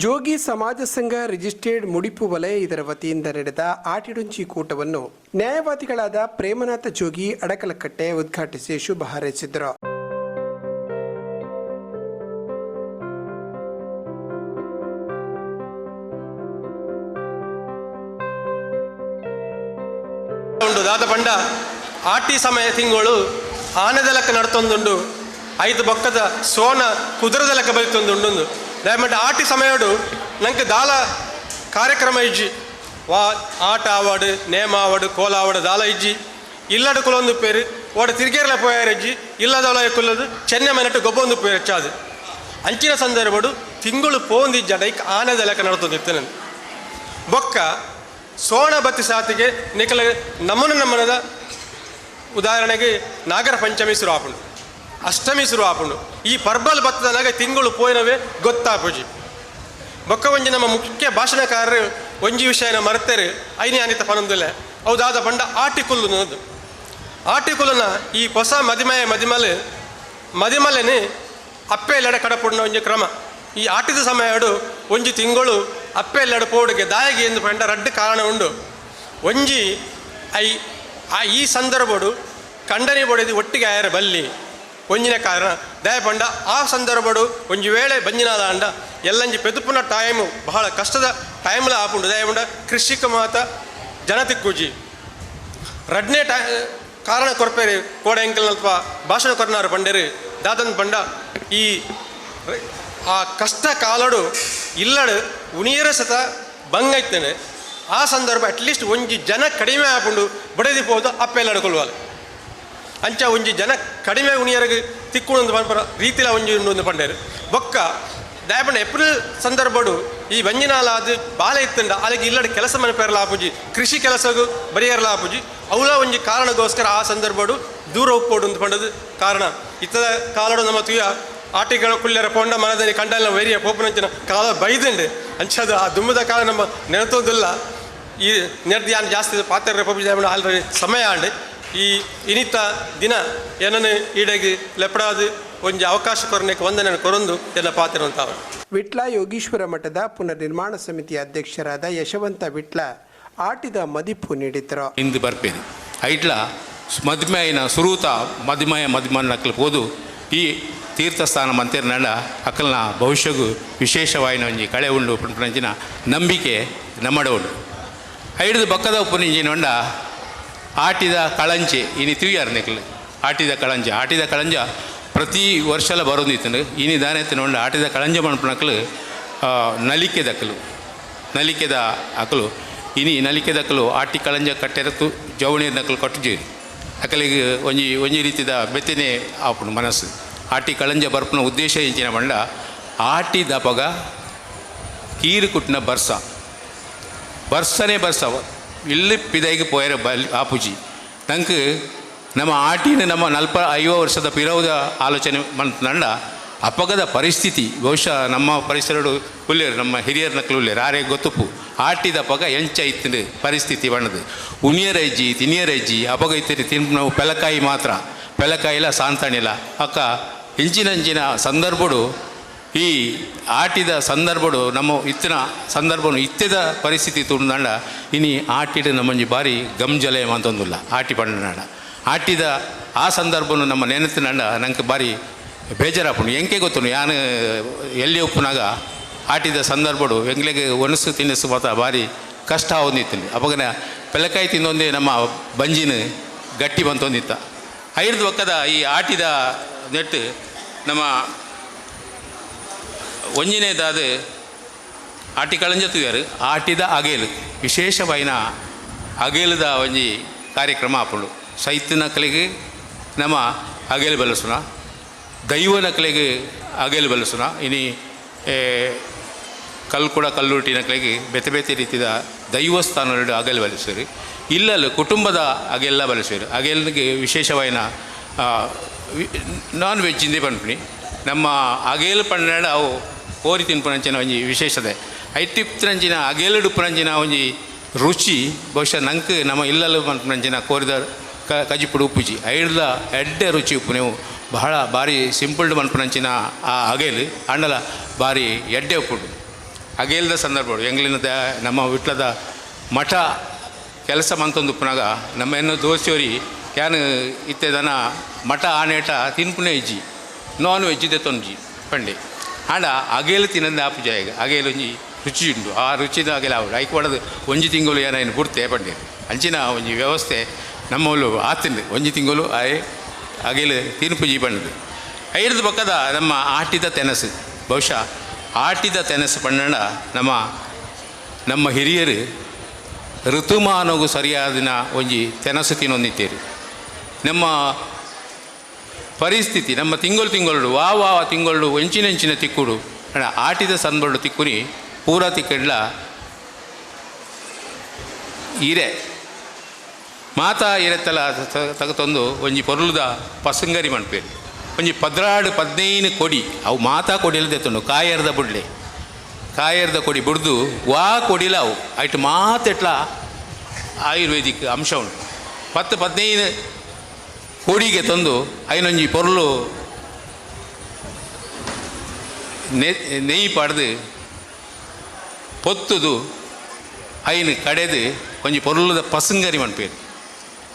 ಜೋಗಿ ಸಮಾಜ ಸಂಘ ರಿಜಿಸ್ಟರ್ಡ್ ಮುಡಿಪು ವಲಯ ಇದರ ವತಿಯಿಂದ ನಡೆದ ಆಟಿಡುಂಚಿ ಕೂಟವನ್ನು ನ್ಯಾಯವಾದಿಗಳಾದ ಪ್ರೇಮನಾಥ ಜೋಗಿ ಅಡಕಲಕಟ್ಟೆ ಉದ್ಘಾಟಿಸಿ ಶುಭ ಹಾರೈಸಿದರು. ದಾದ ಪಂಡ ಆಟಿ ಸಮಯ ತಿಂಗಳು ಆನೆದಲಕ ನಡ್ತೊಂದುಂಡು, ಐದು ಬೊಕ್ಕದ ಸೋನ ಕುದುರದಲಕ ಬಲಿತೊಂದುಂಡು ದಯಮಾಡಿ ಆಟಿ ಸಮಯಡು ನಂಗೆ ದಾಲ ಕಾರ್ಯಕ್ರಮ ಇಜ್ಜಿ. ವಾ, ಆಟ ఆవాడు ನೇಮ ఆవాడు కోల ఆవాడు ದಾಲ ಇಜ್ಜಿ. ఇల్లడు ಕುಲೊಂದು పేరు ಓಡ ತಿರ್ಗೇರ್ಲ పోయారజ్జి ಇಲ್ಲದವಳ ಕುಲ್ಲದು చెన్నమైనట్టు ಮನೆಟ್ಟು ಗೊಬ್ಬೊಂದು వచ్చాది ಅಂಚಿನ ಸಂದರ್ಭಡು ತಿಂಗಳು ಪೋಂದಿಜ್ಜ ಡೈಕ್ ಆನೆದಲಕ ನಡ್ತೊಂದಿತ್ತು ನಾನು ಬೊಕ್ಕ ಸೋಣ ಬತ್ತಿ ಸಾತಿಗೆ ನಿಖಲ ನಮ್ಮನ ನಮ್ಮನದ ಉದಾಹರಣೆಗೆ ನಾಗರ ಪಂಚಮಿ ಶುರು ಆಪುಂಡು. ಅಷ್ಟಮಿ ಶುರು ಆಪುಂಡು. ಈ ಪರ್ಬಲ್ ಬತ್ತದನಾಗ ತಿಂಗಳು ಪೋಯಿನವೇ ಗೊತ್ತಾಪುಜಿ ಬೊಕ್ಕ ಒಂಜಿ ನಮ್ಮ ಮುಖ್ಯ ಭಾಷಣಕಾರರು ಒಂಜಿ ವಿಷಯನ ಮರೆತರೆ, ಐನಿ ಅನಿತ ಪನಂದಿಲ್ಲ. ಹೌದಾದ ಬಂಡ ಆಟಿಕುಲ್ಲು ಅನ್ನೋದು ಆಟಿಕುಲನ ಈ ಹೊಸ ಮದಿಮಯ ಮದಿಮಲೆ, ಮದಿಮಲೆನೆ ಅಪ್ಪೆಲ್ಲಡೆ ಕಡಪಡಿನ ಒಂಜಿ ಕ್ರಮ. ಈ ಆಟಿದ ಸಮಯಡು ಒಂಜಿ ತಿಂಗಳು ಅಪ್ಪೆಲ್ಲಡೆ ಪೋಡಿಗೆ ದಾಯಿಗೆ ಎಂದು ಪಂಡ ರಡ್ಡು ಕಾರಣ ಉಂಡು. ಒಂಜಿ ಐ, ಆ ಈ ಸಂದರ್ಭಡು ಕಂಡನಿ ಬೊಡೆದು ಒಟ್ಟಿಗೆ ಆಯರ ಬಲ್ಲಿ. ಒಂಜಿನ ಕಾರಣ ದಯಪಂಡ ಆ ಸಂದರ್ಭಡು ಒಂಜಿ ವೇಳೆ ಬಂಜಿನಾದ ಅಂಡ ಎಲ್ಲಂಜಿ ಪೆದುಪುನ ಟೈಮ್ ಬಹಳ ಕಷ್ಟದ ಟೈಮ್ಲ ಆಪುಂಡು. ದಯಪಂಡ ಕೃಷಿಕ ಮಾತ ಕೂಜಿ ರಡ್ನೇ ಟೈ, ಕಾರಣ ಕೊರ್ಪೇರಿ ಕೋಡ ಎಂಕಲ್ನಲ್ಪ ಭಾಷಣ ಕೊರನಾರು ಪಂಡೇರಿ. ದಾದನ್ ಪಂಡ ಈ, ಆ ಕಷ್ಟ ಕಾಲಡು ಇಲ್ಲಡು ಉಣಿಯರ ಸತ ಬಂಗೈತೇನೆ ಆ ಸಂದರ್ಭ ಅಟ್ಲೀಸ್ಟ್ ಒಂಜಿ ಜನ ಕಡಿಮೆ ಆಪುಂಡು. ಬಡದಿ ಹೋದ ಅಪ್ಪೆಲ್ಲ ಕೊಲ್ವಾಲು. ಅಂಚ ಒಂಜಿ ಜನ ಕಡಿಮೆ ಉಣಿಯರಿಗೆ ತಿಕ್ಕುಣೊಂದು ಪಂಪರ ರೀತಿಲ ಒಂಜಿ ಉಂಡು ಪಂಡೇರು ಬೊಕ್ಕ ದಯಪಂಡ ಏಪ್ರಿಲ್ ಸಂದರ್ಭಡು ಈ ವಂಜಿನಾಲ ಅದು ಬಾಲ ಇತ್ತಂಡ ಅಲ್ಲಿಗೆ ಇಲ್ಲಡ ಕೆಲಸ ಮನೆ ಆಪುಜಿ ಕೃಷಿ ಕೆಲಸಗೂ ಬರಿಯರ್ಲ ಆಪುಜಿ ಅವಳ ಒಂಜಿ ಕಾರಣಗೋಸ್ಕರ ಆ ಸಂದರ್ಭಡು ದೂರ ಉಪ್ಪೋಡು ಅಂತ ಪಂಡದು ಕಾರಣ. ಇತ್ತದ ಕಾಲಡು ನಮ್ಮ ತುಯ ಆಟಿಗಳ ಕುಳ್ಳರ ಪೊಂಡ ಮನದಲ್ಲಿ ಕಂಡಲ್ಲ ವೇರಿಯ ಪೋಪನಂಚಿನ ಕಾಲ ಬೈದಂಡೆ. ಅಂಚದು ಆ ದುಮ್ಮದ ಕಾಲ ನಮ್ಮ ನೆನತೋದಿಲ್ಲ. ಈ ನೆರ್ದಿಯಾನ್ ಜಾಸ್ತಿ ಪಾತ್ರ ರೆಪಬ್ಲಿಕ್ ಆಲ್ರೆಡಿ ಸಮಯ ಆಂಡೆ. ಈ ಇನಿತ ದಿನ ಏನನ್ನು ಈಡಾಗಿ ಲೆಪಡಾದು ಒಂಜಿ ಅವಕಾಶ ಕೊರನೆಗೆ ವಂದನೆ ಕೊರೊಂದು ಎಲ್ಲ ಪಾತ್ರಲ್ತಾವ ವಿಟ್ಲ ಯೋಗೀಶ್ವರ ಮಠದ ಪುನರ್ ನಿರ್ಮಾಣ ಸಮಿತಿಯ ಅಧ್ಯಕ್ಷರಾದ ಯಶವಂತ ವಿಟ್ಲ ಆಟಿದ ಮದಿಪು ನೀಡಿದ್ರು ಇಂದು ಬರ್ಪೇನೆ. ಐಟ್ಲ ಮದುಮೆಯಿನ ಸುರೂತ ಮದ್ಮೆಯ ಮದುಮನ ನಕ್ಕಲು ಹೋದು ಈ ತೀರ್ಥಸ್ಥಾನ ಮಂತಿರ ನಡ ಅಕ್ಕಲ್ನ ಭವಿಷ್ಯಗೂ ವಿಶೇಷವಾಯಿನ ಒಂಜಿ ಕಳೆ ಉಂಡು ಪಂಚಿನ ನಂಬಿಕೆ ನಮ್ಮಡ ಉಂಡು ಐಡ್ದು ಬಕ್ಕದ ಉಪ್ಪುನಿಂಜಿನ ಹೊಂಡ ಆಟಿದ ಕಳಂಜೆ, ಇನಿ ತಿವಿಯಾರ ನೆಕ್ಲು? ಆಟಿದ ಕಳಂಜ. ಆಟಿದ ಕಳಂಜ ಪ್ರತಿ ವರ್ಷಲ ಬರೋದಿತ್ತು ಇನಿ ದಾನೆ ತಿನ್ನೊಂಡು ಆಟಿದ ಕಳಂಜ ಮಣ್ಪನಕ್ಲು ನಲಿಕೆ ದಕ್ಕಲು ನಲಿಕೆದ ಅಕಲು. ಇನಿ ನಲಿಕೆ ದಕ್ಕಲು ಆಟಿ ಕಳಂಜ ಕಟ್ಟೆರತು ಜವಳಿ ನಕಲು ಕಟ್ಟುಜೇರಿ ಅಕಲಿಗೆ ಒಂಜಿ ಒಂಜಿ ರೀತಿದ ಬೆತ್ತನೆ ಆಪುಂಡು ಮನಸ್ಸು. ಆಟಿ ಕಳಂಜ ಬರ್ಪನ ಉದ್ದೇಶ ಇಂಚಿನ ಬಂಡ ಆಟಿ ದಪಗ ಕೀರು ಕುಟ್ಟಿನ ಬರ್ಸ. ಬರ್ಸನೇ ಬರ್ಸ ಇಲ್ಲಿ ಪಿದೈಗೆ ಪೋಯರ ಬಲ್ ಆಪುಜಿ ತಂಕ ನಮ್ಮ ಆಟಿನ ನಮ್ಮ ನಲ್ಪ ಐವ ವರ್ಷದ ಪಿರೋದ ಆಲೋಚನೆ ಮಂತ್ನಂಡ ಅಪಗದ ಪರಿಸ್ಥಿತಿ, ಬಹುಶಃ ನಮ್ಮ ಪರಿಸರಡು ಉಲ್ಲೇರು ನಮ್ಮ ಹಿರಿಯರ ನಕಲು ಉಲ್ಲೇರು ಆರೇ ಗೊತ್ತುಪ್ಪು ಆಟಿದ ಪಗ ಎಂಚ ಇತ್ತಿನ ಪರಿಸ್ಥಿತಿ ಬಣ್ಣದು. ಉಣಿಯರ ಹೆಜ್ಜಿ ತಿನಿಯರ ಅಪಗ ಇತ್ತಿರಿ ತಿನ್, ನಾವು ಪೆಲಕಾಯಿ ಮಾತ್ರ ಪೆಲಕಾಯಿಲ್ಲ ಸಾಂತಾಣಿಲ್ಲ ಅಕ್ಕ, ಇಂಚಿನಂಚಿನ ಸಂದರ್ಭಡು ಈ ಆಟಿದ ಸಂದರ್ಭಡು ನಮ್ಮ ಇತ್ತಿನ ಸಂದರ್ಭನು ಇತ್ತಿದ ಪರಿಸ್ಥಿತಿ ತುಂಡಂಡ ಇನಿ ಆಟಿಡ ನಮ್ಮಂಜಿ ಬಾರಿ ಗಮ್ಜಲೆ ಅಂತಂದಿಲ್ಲ ಆಟಿ ಪಂಡನಾಡ. ಆಟಿದ ಆ ಸಂದರ್ಭನು ನಮ್ಮ ನೆನತಿನಂಡ ನಂಗೆ ಬಾರಿ ಬೇಜಾರಾಪುಂಡು. ಎಂಕೆ ಗೊತ್ತು ಯಾನು ಎಲ್ಲಿ ಒಪ್ಪುನಾಗ ಆಟಿದ ಸಂದರ್ಭಡು ಎಂಗ್ಲೆಗೆ ಒಣಸು ತಿನ್ನಿಸು ಮಾತ್ರ ಭಾರಿ ಕಷ್ಟ ಹೊಂದಿತ್ತೀನಿ ಅಪಗನ ಪೆಲಕಾಯಿ ತಿಂದೊಂದೇ ನಮ್ಮ ಬಂಜಿನ ಗಟ್ಟಿ ಬಂತೊಂದಿತ್ತ. ಐದು ಒಕ್ಕದ ಈ ಆಟಿದ ನೆಟ್ಟು ನಮ್ಮ ಒಂಜಿನೇದಾದ ಆಟಿ ಕಳಂಜತುಯಾರು ಆಟಿದ ಅಗೇಲು. ವಿಶೇಷವಾಯಿನ ಅಗೇಲದ ಒಂಜಿ ಕಾರ್ಯಕ್ರಮ ಆಪುಂಡು ಸೈತ್ ನಕಲಿಗೆ ನಮ್ಮ ಅಗೇಲು ಬಲಸುನ. ದೈವ ನಕಲಿಗೆ ಅಗೇಲು ಬಲಸುನ. ಇನಿ ಏ, ಕಲ್ಕುಡ ಕಲ್ಲುಟಿ ನಕಲಿಗೆ ಬೆತೆ ಬೆತೆ ರೀತಿಯ ದೈವಸ್ಥಾನಗಳು ಅಗೇಲು ಬಲಸಿರಿ ಇಲ್ಲಲು ಕುಟುಂಬದ ಅಗೆಲ್ಲ ಬಲಸಿರಿ ಅಗೆಲ್ಗೆ ವಿಶೇಷವಾಯಿನ ನಾನ್ ವೆಜ್ ಇಂದೇ ಪನ್ಪುನಿ. ನಮ್ಮ ಅಗೇಲು ಪಂಡ ಅವು ಕೋರಿ ತಿನ್ಪುನಂಚಿನ ಒಂಜಿ ವಿಶೇಷತೆ ಐತಿಪ್ತಿನಂಚಿನ ಅಗೇಲುಡು ಪುನಂಚಿನ ಒಂಜಿ ರುಚಿ, ಬಹುಶಃ ನಂಕು ನಮ್ಮ ಇಲ್ಲಲು ಪುನಂಚಿನ ಕೋರಿದ ಕ, ಕಜಿಪುಡು ಉಪ್ಪುಜಿ. ಐಡ್ದ ಎಡ್ಡೆ ರುಚಿ ಉಪ್ಪು ನೀವು ಬಹಳ ಭಾರಿ ಸಿಂಪಲ್ಡ್ ಮನ್ಪುನಂಚಿನ ಆ ಅಗೇಲು, ಅಂಡಲ ಭಾರಿ ಎಡ್ಡೆ ಉಪ್ಪುಡು. ಅಗೇಲ್ದ ಸಂದರ್ಭಗಳು ದ, ನಮ್ಮ ವಿಟ್ಲದ ಮಠ ಕೆಲಸ ಮಂತೊಂದು ಪುನಗ ನಮ್ಮ ಎನ್ನು ದೋಸ್ಯೋರಿ ಯಾನು ಇತ್ತೆದನ ಮಠ ಆನೇಟ ತಿನ್ಪುನೇ ಇಜ್ಜಿ. Non veg ತೊಂಜಿ Pande. ಆಂಡ ಅಗೇಲು ತಿನ್ನದ ಆಪು ಜಾಗ ಅಗೇಲು ಒಂಜಿ ರುಚಿ ಉಂಡು ಆ ರುಚಿದ ಅಗೇಲ ಅವರು ಐಕ್ ಹೊಡೆದು ಒಂಜಿ ತಿಂಗಳು ಏನಾಯ್ನು ಬುಡ್ತೆ ಪಂಡೆ ಅಂಚಿನ ಒಂಜಿ ವ್ಯವಸ್ಥೆ ನಮ್ಮಲ್ಲಿ ಆತಿಂದು ಒಂಜಿ ತಿಂಗಳು ಆಯ್ ಅಗೇಲು ತಿನ್ಪುಜಿ ಬಣ್ಣದು ಐದು ಪಕ್ಕದ ನಮ್ಮ ಆಟಿದ ತೆನಸು. ಬಹುಶಃ ಆಟಿದ ತೆನಸು ಪಂಡ ನಮ್ಮ ನಮ್ಮ ಹಿರಿಯರು ಋತುಮಾನಗೂ ಸರಿಯಾದಿನ ಒಂಜಿ ತೆನಸು ತಿನ್ನೊಂದಿತ್ತೀರಿ. ನಮ್ಮ ಪರಿಸ್ಥಿತಿ, ನಮ್ಮ ತಿಂಗಳು ತಿಂಗಳು ವಾ ವಾ ತಿಂಗಳು ಎಂಚಿನೆಂಚಿನ ತಿಕ್ಕುಡು. ಅಣ್ಣ, ಆಟಿದ ಸಂದೊಳ್ಳು ತಿಕ್ಕುನಿ ಪೂರ ತಿಕ್ಕಡ್ಲ. ಇರೆ. ಮಾತ ಇರೆತ್ತಲ ತಗತೊಂದು ಒಂಜಿ ಪೊರ್ಲುದ ಪಸಂಗರಿ ಮನ್ಪೇರು. ಒಂಜಿ ಪದ್ರಾಡು ಪದ್ನೈನು ಕೊಡಿ. ಅವು ಮಾತಾ ಕೊಡಿಲ ತೊಂದು ಕಾಯರ್ದ ಬುಡ್ಲೆ. ಕಾಯರ್ದ ಕೊಡಿ ಬುಡ್ದು, ವಾ ಕೊಡಿಲ ಅವು. ಐಟ್ ಮಾತೆಟ್ಲ ಆಯುರ್ವೇದಿಕ್ ಅಂಶ ಉಂಟು. ಪತ್ತು ಪದ್ನೈದು ಕೋಡಿಗೆ ತಂದು ಐನೊಂಜಿ ಪೊರ್ಲು ನೆಯ್ ಪಡ್ದು ಪೊತ್ತುದು ಐನ್ ಕಡೆದು ಒಂಜಿ ಪೊರ್ಲದ ಪಸಂಗರಿ ಮನ್ಪೇರು.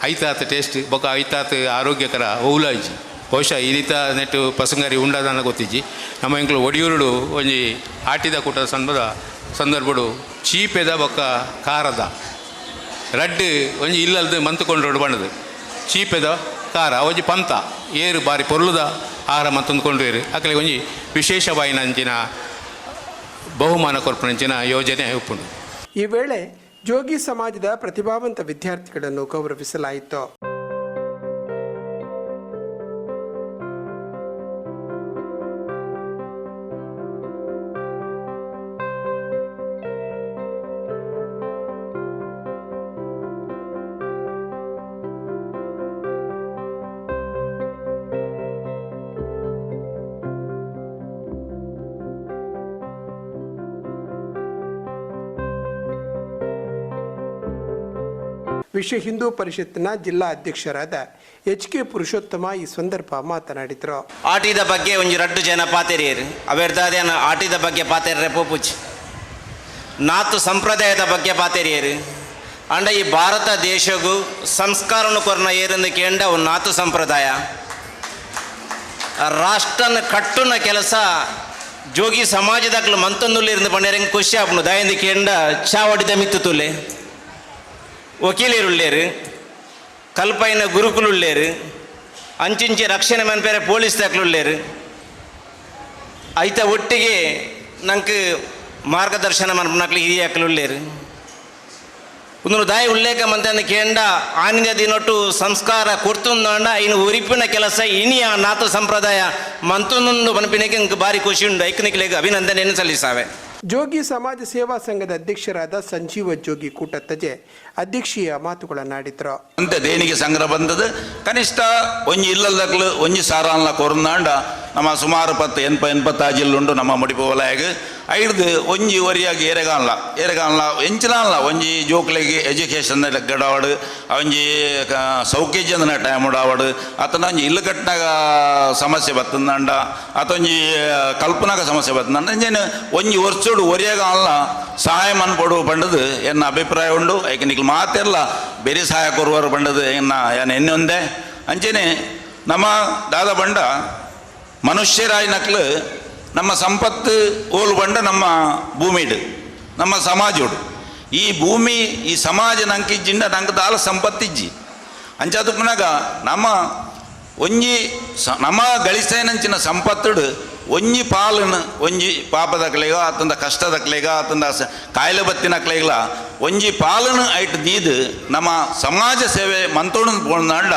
ಐತಾತ ಟೇಸ್ಟ್ ಬೊಕ್ಕ ಐತಾತ ಆರೋಗ್ಯಕರ ಓಲಾಜಿ. ಬಹುಶಃ ಇನಿತ ನೆಟ್ಟು ಪಸಂಗರಿ ಉಂಡದನ್ನ ಗೊತ್ತಿಜ್ಜಿ. ನಮ್ಮ ಎಂಕ್ಲು ಒಡಿಯೂರುಡು ಒಂಜಿ ಆಟಿದ ಕೂಟದ ಸಂದರ್ಭ ಸಂದರ್ಭಡು ಚೀಪೆದ ಬೊಕ್ಕ ಕಾರದ ರಡ್ಡ್ ಒಂಜಿ ಇಲ್ಲಲ್ದು ಮಂತುಕೊಂಡು ಬಣ್ಣದು. ಚೀಪೆದ ಖಾರ ಅವಜಿ ಪಂತ, ಏರು ಬಾರಿ ಪೊರ್ಲುದ ಆಹಾರ ಮಂತೊಂದುಕೊಂಡ್ರು ಅಕಲೆ ಒಂಜಿ ವಿಶೇಷವಾಯಿನಂಚಿನ ಬಹುಮಾನ ಕೊರ್ಪಣಂಚಿನ ಯೋಜನೆ ಉಪ್ಪುಂಡು ಈ ವೇಳೆ ಜೋಗಿ ಸಮಾಜದ ಪ್ರತಿಭಾವಂತ ವಿದ್ಯಾರ್ಥಿಗಳನ್ನು ಗೌರವಿಸಲಾಯಿತು. ವಿಶ್ವ ಹಿಂದೂ ಪರಿಷತ್ತಿನ ಜಿಲ್ಲಾ ಅಧ್ಯಕ್ಷರಾದ ಎಚ್ ಕೆ ಪುರುಷೋತ್ತಮ ಈ ಸಂದರ್ಭ ಮಾತನಾಡಿದರು. ಆಟಿದ ಬಗ್ಗೆ ಒಂಜಿ ರಡ್ಡು ಜನ ಪಾತೆರಿಯರು. ಅವೆರ್ದಾದೇನು ಆಟಿದ ಬಗ್ಗೆ ಪಾತೆರ್ರೆ ಪೂಪುಚ್ ನಾತು ಸಂಪ್ರದಾಯದ ಬಗ್ಗೆ ಪಾತೆರಿಯರು. ಅಂಡ ಈ ಭಾರತ ದೇಶಗೂ ಸಂಸ್ಕಾರನ ಕೊರ್ನ ಏರಿಂದ ಕೇಂಡ ಒಂದು ನಾತು ಸಂಪ್ರದಾಯ. ರಾಷ್ಟ್ರನ ಕಟ್ಟುನ ಕೆಲಸ ಜೋಗಿ ಸಮಾಜದಾಗ್ಲು ಇರಿಂದ ಬಣ್ಣ ಖುಷಿ ಆಪುನು ದಾಯಂದು ಕೇಂಡ ಚಾವಡಿದ ಮಿತ್ತು ತುಲೆ ವಕೀಲರುಳ್ಳೇರು, ಕಲ್ಪೈನ ಗುರುಕುಲುಳ್ಳೇರು, ಅಂಚಿಂಚಿ ರಕ್ಷಣೆ ಮನ್ಪೇರೆ ಪೊಲೀಸ್ ದಾಖಲುಳ್ಳೇರು ಐತ ಒಟ್ಟಿಗೆ ನಂಗೆ ಮಾರ್ಗದರ್ಶನ ಮನ್ಪನಕ್ಲಿ ಹಿರಿಯ ಅಕ್ಲುಳ್ಳೇರು ಒಂದು ದಾಯಿ ಉಲ್ಲೇಖ ಮಂತನ ಕೇಂಡ ಆನಿಂದ ದಿನೊಟ್ಟು ಸಂಸ್ಕಾರ ಕೊಡ್ತುಂದಾಂಡ ಇನ್ನು ಉರಿಪಿನ ಕೆಲಸ ಇನಿಯ ನಾತು ಸಂಪ್ರದಾಯ ಮಂತೊಂದು ಮನಪಿನಕ್ಕೆ ಭಾರಿ ಖುಷಿ ಉಂಡು. ಐಕನಿಕ್ಲೆಗೆ ಅಭಿನಂದನೆಯನ್ನು ಸಲ್ಲಿಸಾವೆ. ಜೋಗಿ ಸಮಾಜ ಸೇವಾ ಸಂಘದ ಅಧ್ಯಕ್ಷರಾದ ಸಂಜೀವ ಜೋಗಿ ಕೂಟತ್ತಜೆ ಅಧ್ಯಕ್ಷೀಯ ಮಾತುಗಳನ್ನಾಡಿದ್ರು ಅಂತ ದೇಣಿಗೆ ಸಂಗ್ರಹ ಬಂದದ. ಕನಿಷ್ಠ ಒಂಜಿ ಇಲ್ಲದಕ್ಲು ಒಂಜಿ ಸಾರಾನ್ಲ ನಮ್ಮ ಸುಮಾರು ಪತ್ತು ಎನ್ಪ ಎನ್ಪತ್ತಾಜಿಲ್ಲುಂಡು ನಮ್ಮ ಮಡಿಪು ವಲಯಗ್ ಐಡ್ದು ಒಂಜಿ ಒರಿಯಾಗಿ ಏರೆಗಾನ್ಲ ಏರೆಗಾನ್ಲ ಎಂಚಿನಾನ್ಲ ಒಂಜಿ ಜೋಕ್ಲೆಗೆ ಎಜುಕೇಷನ್ ಗಡಾವಡು ಒಂಜಿ ಸೌಕರ್ಯದ ಟೈಮ್ ಉಡಾವಡು ಅತನ ಒಂಜಿ ಇಲ್ಲು ಕಟ್ಟಿನಾಗ ಸಮಸ್ಯೆ ಬತ್ತಂದಂಡ ಅತೊಂಜಿ ಕಲ್ಪನಾಗ ಸಮಸ್ಯೆ ಬತ್ತಂದಂಡ ಇಂಜೇನು ಒಂಜಿ ವರ್ಷೋಡು ಒರಿಯಾಗಾನ್ಲ ಸಹಾಯ ಮನ್ಪಡು ಪಂಡದು ಎನ್ನ ಅಭಿಪ್ರಾಯ ಉಂಡು. ಐಕೆ ನಿಕ್ಲು ಮಾತೆಲ್ಲ ಬೇರೆ ಸಹಾಯ ಕೊರುವರು ಪಂಡದು ಎನ್ನ ಏನು ಎನ್ನೊಂದೆ. ಅಂಚೆನೆ ನಮ್ಮ ದಾದ ಬಂಡ ಮನುಷ್ಯರಾಯಿ ನಕ್ಲು ನಮ್ಮ ಸಂಪತ್ತು ಬಂಡ ನಮ್ಮ ಭೂಮಿಡು, ನಮ್ಮ ಸಮಾಜೋಡು. ಈ ಭೂಮಿ, ಈ ಸಮಾಜ ನಂಕಿಜ್ಜಿಂಡ ನಂಗೆ ದಾಲ ಸಂಪತ್ತಿಜ್ಜಿ. ಅಂಚಾದು ಪುನಗ ನಮ್ಮ ಒಂಜಿ ಸ, ನಮ್ಮ ಗಳಿಸೇನಂಚಿನ ಸಂಪತ್ತುಡು ಒಂಜಿ ಪಾಲನು, ಒಂಜಿ ಪಾಪದಕ್ಲೆಗ ಆತಂದ ಕಷ್ಟದಕ್ಲೆಗ ಆತಂದ ಕಾಯಿಲೆ ಬತ್ತಿನಕ್ಲೆಗ್ಲ ಒಂಜಿ ಪಾಲನು ಐಟ್ ದೀದು ನಮ್ಮ ಸಮಾಜ ಸೇವೆ ಮಂತೋಣ ಪೋಣಂಡ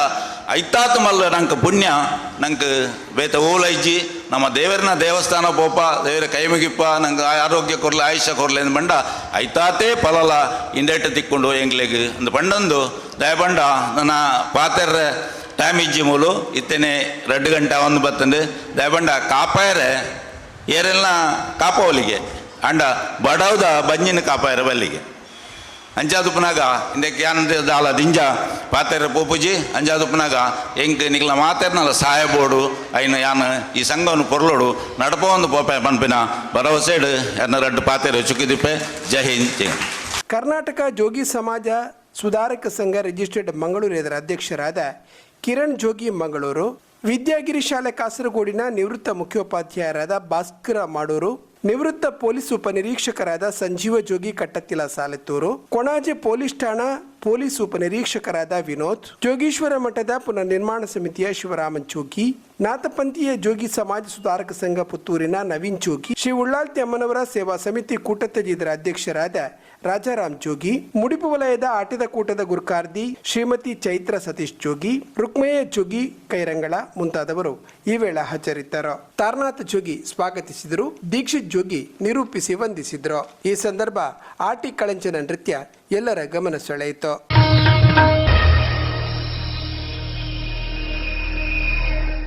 ಐತಾತ ಮಲ್ಲ ನಂಗೆ ಪುಣ್ಯ, ನಂಗೆ ಬೇತ ಓಲೈಜಿ ನಮ್ಮ ದೇವರನ್ನ ದೇವಸ್ಥಾನ ಪೋಪ, ದೇವರ ಕೈಮುಗಿಪ್ಪ ನಂಗೆ ಆರೋಗ್ಯ ಕೊರಲೆ, ಆಯುಷ್ಯ ಕೊರಲೆ ಅಂದ್ ಬಂಡ. ಐತಾತೇ ಪಲಲ ಇಂಡೇಟ ತಿಕ್ಕೊಂಡು ಎಂಗ್ಲೆಗ್ ಅಂದ್ ಬಂಡೊಂದು. ದಯಬಂಡ ನನ್ನ ಪಾತೆರ್ರ ಟೈಮ್ ಇಜ್ಜಿ ಮೂಲು, ಇತ್ತೇನೆ ರೆಡ್ ಗಂಟೆ ಒಂದು ಬತ್ತಂದು. ದಯಬಂಡ ಕಾಪಾಯರೆ. ಏರೆಲ್ಲ ಕಾಪಾವಲಿಗೆ ಅಂಡ ಬಡವ್ದ ಬಂಜಿನ ಕಾಪಾಯರ ಬಲ್ಲಿಗೆ. ಅಂಜಾದುಪ್ಪನಾಗ ಇಂದಕ್ಕೆ ಯಾನಂದ ದಾಲ ದಿಂಜ ಪಾತೆರ ಪೋಪುಜಿ, ಅಂಜಾದುಪ್ಪನಾಗ ಎಂಕ್ ನಿಕ್ಲ ಮಾತೆರ್ನಲ್ಲ ಸಹಾಯ ಬೋಡು ಐನ ಯಾನ ಈ ಸಂಘವನ್ನು ಪೊರ್ಲೋಡು ನಡಪೊಂದು ಪೋಪೆ ಪನ್ಪಿನ ಭರವಸೆಡು ಎನ್ನ ರಡ್ಡು ಪಾತೆರ ಚುಕ್ಕಿದಿಪ್ಪೆ. ಜೈ ಹಿಂದ್. ಕರ್ನಾಟಕ ಜೋಗಿ ಸಮಾಜ ಸುಧಾರಕ ಸಂಘ ರಿಜಿಸ್ಟರ್ಡ್ ಮಂಗಳೂರು ಇದರ ಅಧ್ಯಕ್ಷರಾದ ಕಿರಣ್ ಜೋಗಿ ಮಂಗಳೂರು, ವಿದ್ಯಾಗಿರಿ ಶಾಲೆ ಕಾಸರಗೋಡಿನ ನಿವೃತ್ತ ಮುಖ್ಯೋಪಾಧ್ಯಾಯರಾದ ಭಾಸ್ಕರ ಮಾಡೂರು ನಿವೃತ್ತ ಪೊಲೀಸ್ ಉಪನಿರೀಕ್ಷಕರಾದ ಸಂಜೀವ ಜೋಗಿ ಕಟ್ಟತ್ತಿಲ ಸಾಲೆತ್ತೂರು ಕೊಣಾಜೆ ಪೊಲೀಸ್ ಠಾಣಾ ಪೊಲೀಸ್ ಉಪನಿರೀಕ್ಷಕರಾದ ವಿನೋದ್, ಜೋಗೀಶ್ವರ ಮಠದ ಪುನರ್ನಿರ್ಮಾಣ ಸಮಿತಿಯ ಶಿವರಾಮನ್ ಜೋಗಿ ನಾಥಪಂಥೀಯ ಜೋಗಿ ಸಮಾಜ ಸುಧಾರಕ ಸಂಘ ಪುತ್ತೂರಿನ ನವೀನ್ ಜೋಗಿ ಶ್ರೀ ಉಳ್ಳಾಲ್ ತಮ್ಮನವರ ಸೇವಾ ಸಮಿತಿ ಇದರ ಅಧ್ಯಕ್ಷರಾದ ರಾಜಾರಾಮ್ ಜೋಗಿ ಮುಡಿಪು ವಲಯದ ಆಟದ ಕೂಟದ ಗುರುಕಾರ್ದಿ ಶ್ರೀಮತಿ ಚೈತ್ರ ಸತೀಶ್ ಜೋಗಿ ರುಕ್ಮಯ್ಯ ಜೋಗಿ ಕೈರಂಗಳ ಮುಂತಾದವರು ಈ ವೇಳೆ ಹಾಜರಿದ್ದರು. ತಾರನಾಥ ಜೋಗಿ ಸ್ವಾಗತಿಸಿದರು. ದೀಕ್ಷಿತ್ ಜೋಗಿ ನಿರೂಪಿಸಿ ವಂದಿಸಿದರು. ಈ ಸಂದರ್ಭ ಆಟಿ ಕಳಂಚನ ನೃತ್ಯ ಎಲ್ಲರ ಗಮನ ಸೆಳೆಯಿತು.